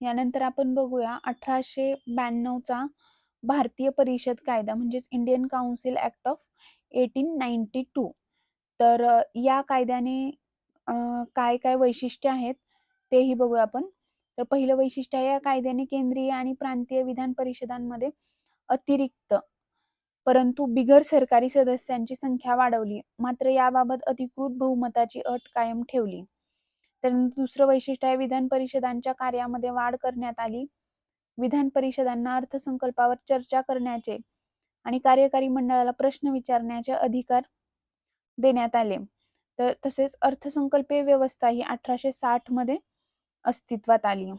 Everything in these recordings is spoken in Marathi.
यानंतर आपण बघूया अठराशे ब्याण्णवचा भारतीय परिषद कायदा म्हणजेच Indian council act of eighteen ninety two तर या कायद्याने काय काय वैशिष्ट्य आहेत तेही बघूया आपण. तर पहिलं वैशिष्ट्य आहे या कायद्याने केंद्रीय आणि प्रांतीय विधान परिषदांमध्ये अतिरिक्त परंतु बिगर सरकारी सदस्यांची संख्या वाढवली. मात्र याबाबत अधिकृत बहुमताची अट कायम ठेवली. त्यानंतर दुसरं वैशिष्ट्य आहे विधान परिषदांच्या कार्यामध्ये वाढ करण्यात आली. विधान परिषदांना अर्थसंकल्पावर चर्चा करण्याचे आणि कार्यकारी मंडळाला प्रश्न विचारण्याचे अधिकार देण्यात आले. तर तसेच अर्थसंकल्पीय व्यवस्था ही अठराशे साठमध्ये अस्तित्वात आली.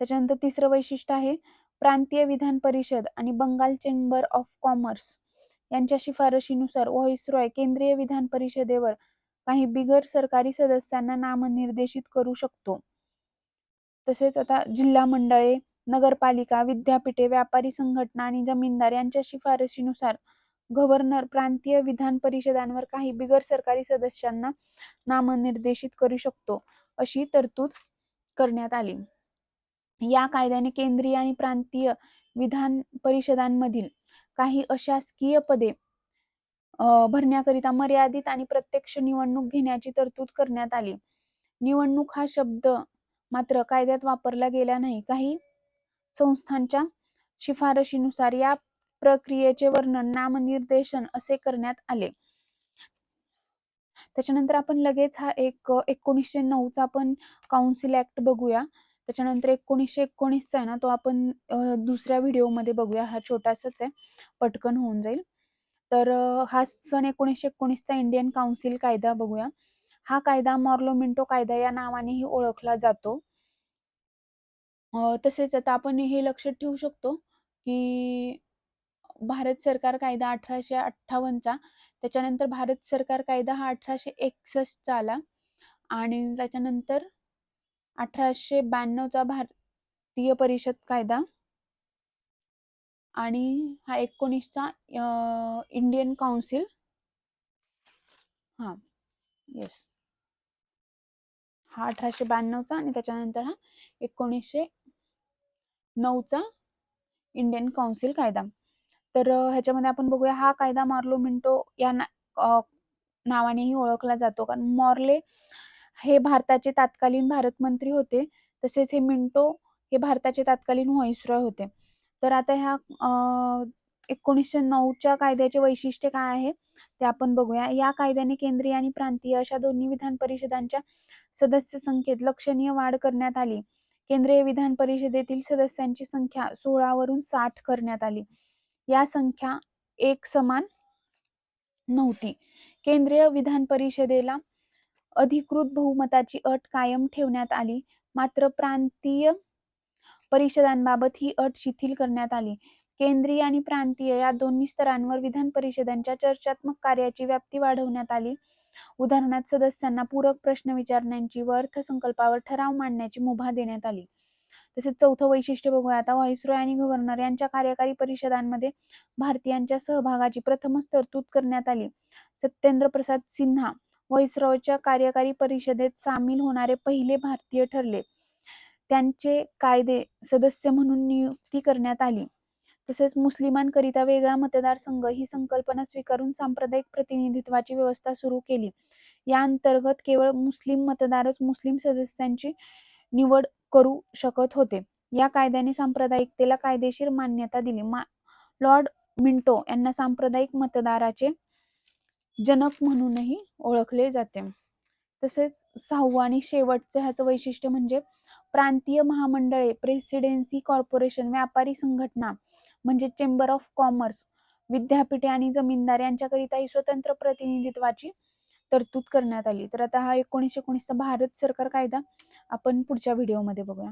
त्याच्यानंतर तिसरं वैशिष्ट्य आहे प्रांतीय विधान परिषद आणि बंगाल चेंबर ऑफ कॉमर्स यांच्या शिफारशीनुसार व्हॉइसरॉय केंद्रीय विधान परिषदेवर काही बिगर सरकारी सदस्यांना नामनिर्देशित करू शकतो. तसेच आता जिल्हा मंडळे नगरपालिका विद्यापीठे व्यापारी संघटना आणि जमीनदार यांच्या शिफारशीनुसार गव्हर्नर प्रांतीय विधान परिषदांवर काही बिगर सरकारी सदस्यांना नामनिर्देशित करू शकतो अशी तरतूद करण्यात आली. या कायद्याने केंद्रीय आणि प्रांतीय विधान परिषदांमधील काही अशासकीय पदे भरण्याकरिता मर्यादित आणि प्रत्यक्ष निवडणूक घेण्याची तरतूद करण्यात आली. निवडणूक हा शब्द मात्र कायद्यात वापरला गेला नाही. काही संस्थांच्या शिफारशीनुसार या प्रक्रियेचे वर्णन नामनिर्देशन असे करण्यात आले. त्याच्यानंतर आपण लगेच हा एक एकोणीसशे नऊचा पण काउन्सिल ऍक्ट बघूया. त्याच्यानंतर एकोणीसशे एकोणीसचा आहे ना तो आपण दुसऱ्या व्हिडिओमध्ये बघूया. हा छोटासाच आहे. पटकन होऊन जाईल. तर हा सन एकोणीसशे एकोणीसचा इंडियन काउन्सिल कायदा बघूया. हा कायदा मॉर्लोमिंटो कायदा या नावानेही ओळखला जातो. तसेच आता आपण हे लक्षात ठेवू शकतो की भारत सरकार कायदा अठराशे अठ्ठावन्नचा त्याच्यानंतर भारत सरकार कायदा हा अठराशे एकसष्टचा आला आणि त्याच्यानंतर अठराशे ब्याण्णवचा भारतीय परिषद कायदा. आणि हा एकोणीसचा इंडियन काउन्सिल हा. येस हा अठराशे ब्याण्णवचा आणि त्याच्यानंतर हा एकोणीसशे नऊचा इंडियन काउन्सिल कायदा. तर ह्याच्यामध्ये आपण बघूया हा कायदा मार्लो मिंटो या ना नावानेही ओळखला जातो. कारण मॉर्ले हे भारताचे तत्कालीन भारत मंत्री होते. तसेच हे मिंटो हे भारताचे तत्कालीन व्हॉइसरॉय होते. तर आता ह्या एकोणीसशे नऊच्या कायद्याचे वैशिष्ट्य काय आहे ते आपण बघूया. या कायद्याने केंद्रीय आणि प्रांतीय अशा दोन्ही विधान परिषदांच्या सदस्य संख्येत लक्षणीय वाढ करण्यात आली. केंद्रीय विधान परिषदेतील सदस्यांची संख्या सोळावरून साठ करण्यात आली. या संख्या एक समान नव्हती. केंद्रीय विधान परिषदेला अधिकृत बहुमताची अट कायम ठेवण्यात आली. मात्र प्रांतीय परिषदांबाबत ही अट शिथिल करण्यात आली. केंद्रीय आणि प्रांतीय या दोन्ही स्तरांवर विधान परिषदांच्या चर्चात्मक कार्याची व्याप्ती वाढवण्यात आली. उदाहरणार्थ सदस्यांना पूरक प्रश्न विचारण्याची व अर्थसंकल्पावर ठराव मांडण्याची मुभा देण्यात आली. तसेच चौथं वैशिष्ट्य बघूया. आता व्हॉइसरॉय आणि गव्हर्नर यांच्या कार्यकारी परिषदांमध्ये भारतीयांच्या सहभागाची प्रथमच तरतूद करण्यात आली. सत्येंद्र प्रसाद सिन्हा व्हॉइसरॉयच्या कार्यकारी परिषदेत सामील होणारे पहिले भारतीय ठरले. त्यांचे कायदे सदस्य म्हणून नियुक्ती करण्यात आली. तसेच मुस्लिमांकरिता वेगळा मतदारसंघ ही संकल्पना स्वीकारून सांप्रदायिक प्रतिनिधित्वाची व्यवस्था सुरू केली. या अंतर्गत केवळ मुस्लिम मतदारच मुस्लिम सदस्यांची निवड करू शकत होते. या कायद्याने सांप्रदायिकतेला कायदेशीर मान्यता दिली. मा लॉर्ड मिंटो यांना सांप्रदायिक मतदाराचे जनक म्हणूनही ओळखले जाते. तसेच सहावं आणि शेवटचं ह्याचं वैशिष्ट्य म्हणजे प्रांतीय महामंडळे प्रेसिडेन्सी कॉर्पोरेशन व्यापारी संघटना म्हणजे चेंबर ऑफ कॉमर्स विद्यापीठे आणि जमीनदार यांच्याकरिता ही स्वतंत्र प्रतिनिधित्वाची तरतूद करण्यात आली. तर आता हा एकोणीसशे एकोणीसचा भारत सरकार कायदा आपण पुढच्या व्हिडिओमध्ये बघूया.